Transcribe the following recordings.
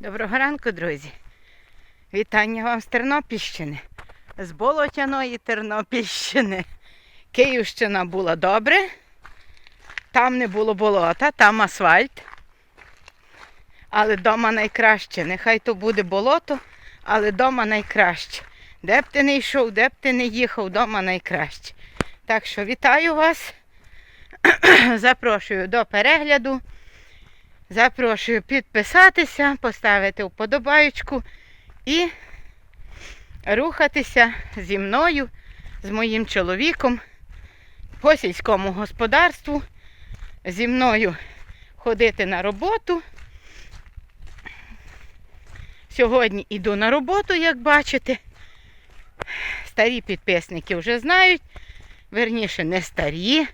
Доброго ранку, друзі. Вітання вам з Тернопільщини, з Болотяної Тернопільщини. Київщина була добре. Там не було болота, там асфальт. Але дома найкраще. Нехай то буде болото, але дома найкраще. Де б ти не йшов, де б ти не їхав, дома найкраще. Так що вітаю вас. Запрошую до перегляду. Запрошую підписатися, поставити вподобаючку і рухатися зі мною, з моїм чоловіком по сільському господарству, зі мною ходити на роботу. Сьогодні йду на роботу, як бачите. Старі підписники вже знають, верніше не старі,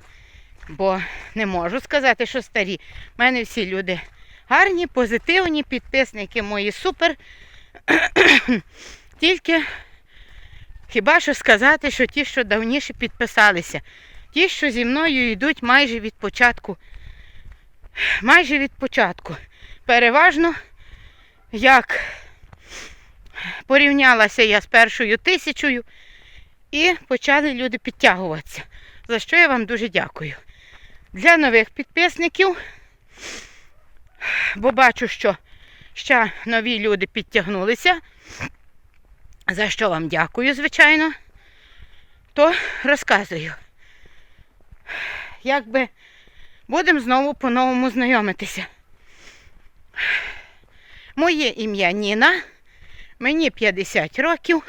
бо не можу сказати, що старі. У мене всі люди гарні, позитивні, підписники мої супер. Тільки хіба що сказати, що ті, що давніше підписалися, ті, що зі мною йдуть майже від початку. Майже від початку. Переважно, як порівнялася я з першою тисячою, і почали люди підтягуватися. За що я вам дуже дякую. Для нових підписників, бо бачу, що ще нові люди підтягнулися. За що вам дякую, звичайно, то розказую. Якби будемо знову по-новому знайомитися. Моє ім'я Ніна, мені 50 років,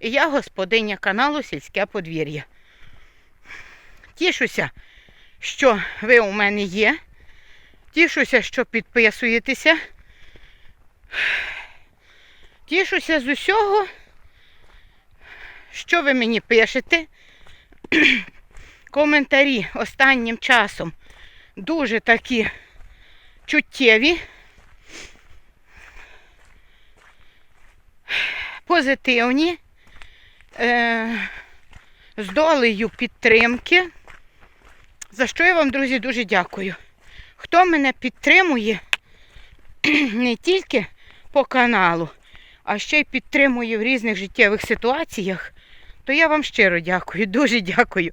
і я господиня каналу Сільське подвір'я. Тішуся, що ви у мене є. Тішуся, що підписуєтеся. Тішуся з усього, що ви мені пишете. Коментарі останнім часом дуже такі чуттєві, позитивні, е, з долею підтримки. За що я вам, друзі, дуже дякую. Хто мене підтримує не тільки по каналу, а ще й підтримує в різних життєвих ситуаціях, то я вам щиро дякую, дуже дякую.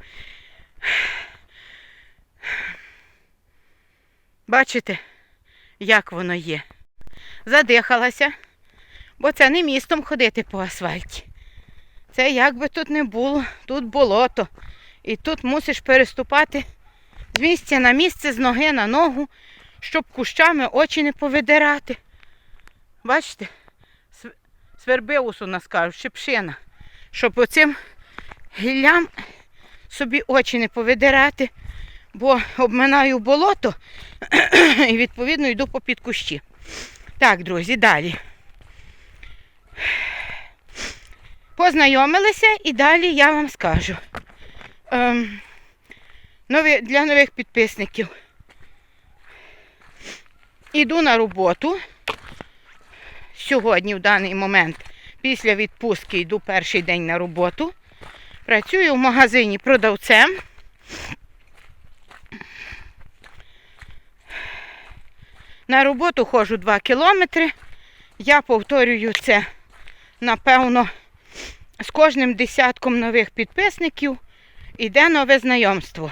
Бачите, як воно є. Задихалася, бо це не містом ходити по асфальті. Це як би тут не було, тут болото. І тут мусиш переступати з місця на місце, з ноги на ногу, щоб кущами очі не повидирати. Бачите, св- свербеус у нас кажуть, шипшина, щоб оцим гіллям собі очі не повидирати, бо обминаю болото і відповідно йду по під кущі. Так, друзі, далі. Познайомилися і далі я вам скажу. Ем, нові, для нових підписників. Іду на роботу. Сьогодні, в даний момент, після відпустки йду перший день на роботу. Працюю в магазині продавцем. На роботу ходжу 2 кілометри. Я повторюю це, напевно, з кожним десятком нових підписників іде нове знайомство.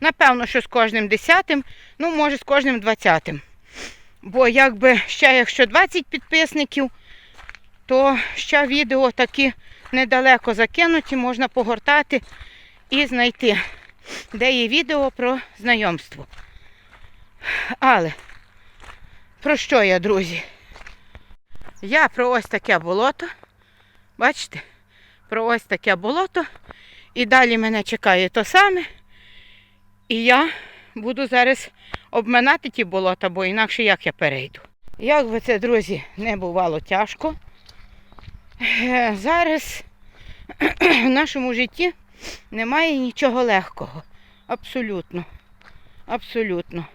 Напевно, що з кожним десятим, ну, може, з кожним двадцятим. Бо якби ще якщо 20 підписників, то ще відео такі недалеко закинуті, можна погортати і знайти, де є відео про знайомство. Але про що я, друзі? Я про ось таке болото. Бачите? Про ось таке болото. І далі мене чекає то саме. І я буду зараз обминати ті болота, бо інакше як я перейду. Як би це, друзі, не бувало тяжко. Зараз в нашому житті немає нічого легкого. Абсолютно. Абсолютно.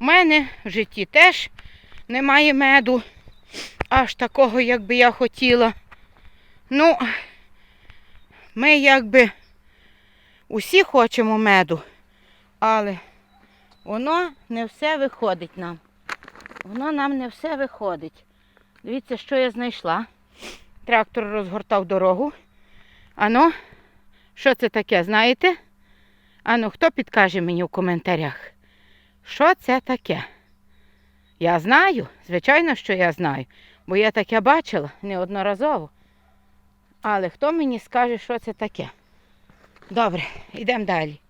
У мене в житті теж немає меду, аж такого, як би я хотіла. Ну, ми якби усі хочемо меду. Але воно не все виходить нам. Воно нам не все виходить. Дивіться, що я знайшла. Трактор розгортав дорогу. Ано, що це таке, знаєте? Ану, хто підкаже мені в коментарях? Що це таке? Я знаю, звичайно, що я знаю, бо я таке бачила неодноразово. Але хто мені скаже, що це таке? Добре, йдемо далі.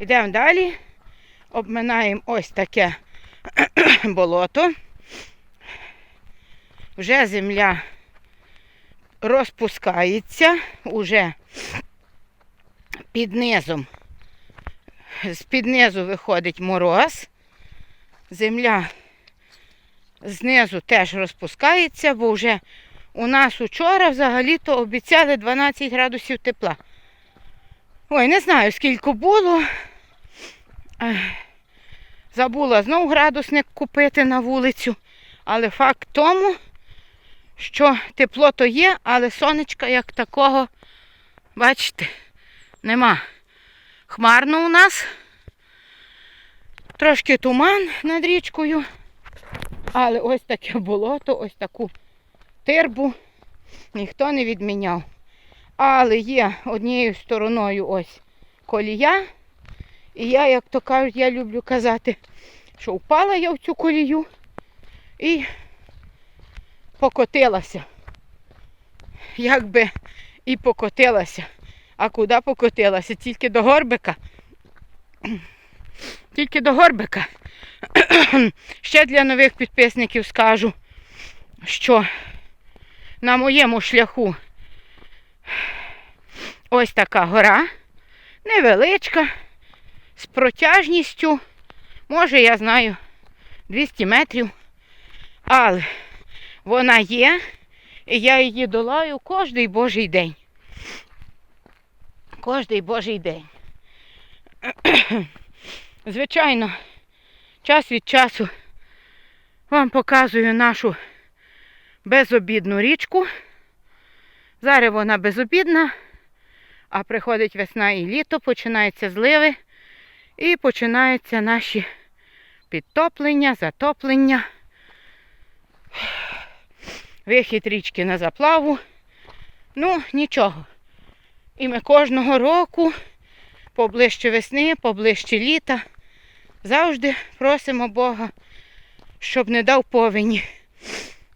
Йдемо далі. Обминаємо ось таке болото. Вже земля розпускається, уже під низом. З-під низу виходить мороз. Земля знизу теж розпускається, бо вже у нас учора взагалі-то обіцяли 12 градусів тепла. Ой, не знаю, скільки було. Забула знов градусник купити на вулицю. Але факт тому, що тепло то є, але сонечка як такого, бачите, нема. Хмарно у нас. Трошки туман над річкою. Але ось таке болото, ось таку тирбу ніхто не відміняв. Але є однією стороною ось колія. І я, як то кажуть, я люблю казати, що впала я в цю колію і покотилася. Якби і покотилася. А куди покотилася? Тільки до горбика. Тільки до горбика. Ще для нових підписників скажу, що на моєму шляху ось така гора, невеличка, з протяжністю, може, я знаю, 200 метрів, але вона є, і я її долаю кожний божий день. Кожний божий день. Звичайно, час від часу вам показую нашу безобідну річку. Зараз вона безобідна, а приходить весна і літо, починаються зливи і починаються наші підтоплення, затоплення, вихід річки на заплаву. Ну, нічого. І ми кожного року, поближче весни, поближче літа, завжди просимо Бога, щоб не дав повені,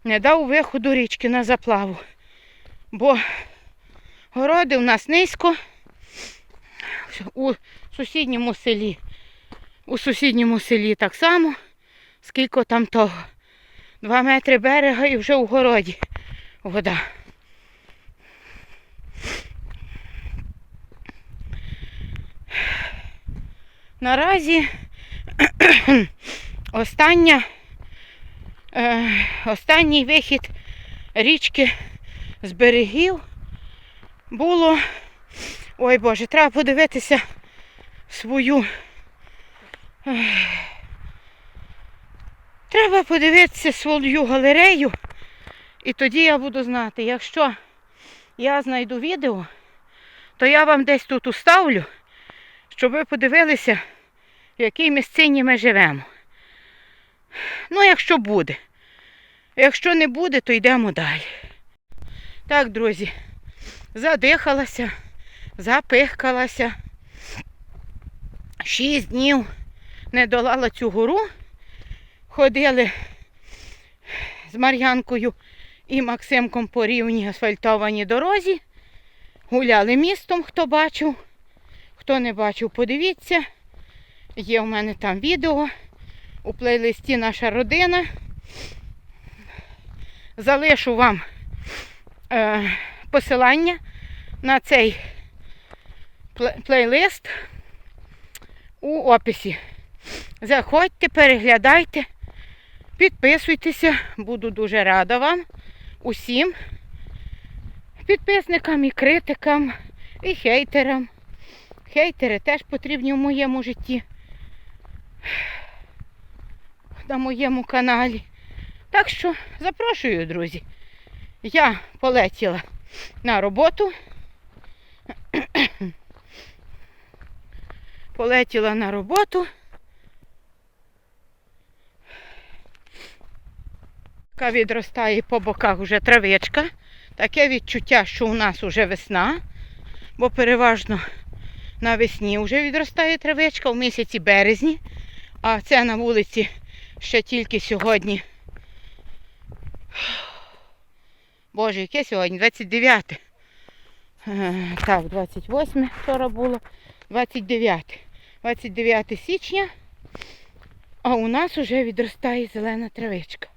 не дав виходу річки на заплаву. Бо городи у нас низько у сусідньому селі. У сусідньому селі так само, скільки там того. Два метри берега і вже у городі вода. Наразі остання, е, останній вихід річки з берегів було. Ой Боже, треба подивитися свою. Треба подивитися свою галерею. І тоді я буду знати, якщо я знайду відео, то я вам десь тут уставлю, щоб ви подивилися, в якій місцині ми живемо. Ну, якщо буде. Якщо не буде, то йдемо далі. Так, друзі, задихалася, запихкалася. Шість днів не долала цю гору. Ходили з Мар'янкою і Максимком по рівній асфальтованій дорозі. Гуляли містом, хто бачив. Хто не бачив, подивіться. Є в мене там відео. У плейлисті наша родина. Залишу вам е, посилання на цей плейлист у описі. Заходьте, переглядайте, підписуйтеся, буду дуже рада вам, усім підписникам і критикам, і хейтерам. Хейтери теж потрібні в моєму житті, на моєму каналі. Так що запрошую, друзі. Я полетіла на роботу. полетіла на роботу. Така відростає по боках вже травичка. Таке відчуття, що у нас вже весна, бо переважно навесні вже відростає травичка в місяці березні, а це на вулиці ще тільки сьогодні. Боже, яке сьогодні? 29. Е, Так, 28 вчора було. 29. 29 січня. А у нас вже відростає зелена травичка.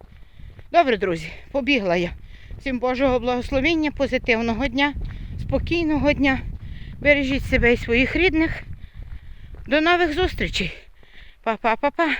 Добре, друзі, побігла я. Всім Божого благословення, позитивного дня, спокійного дня. Бережіть себе і своїх рідних. До нових зустрічей. Па-па-па-па.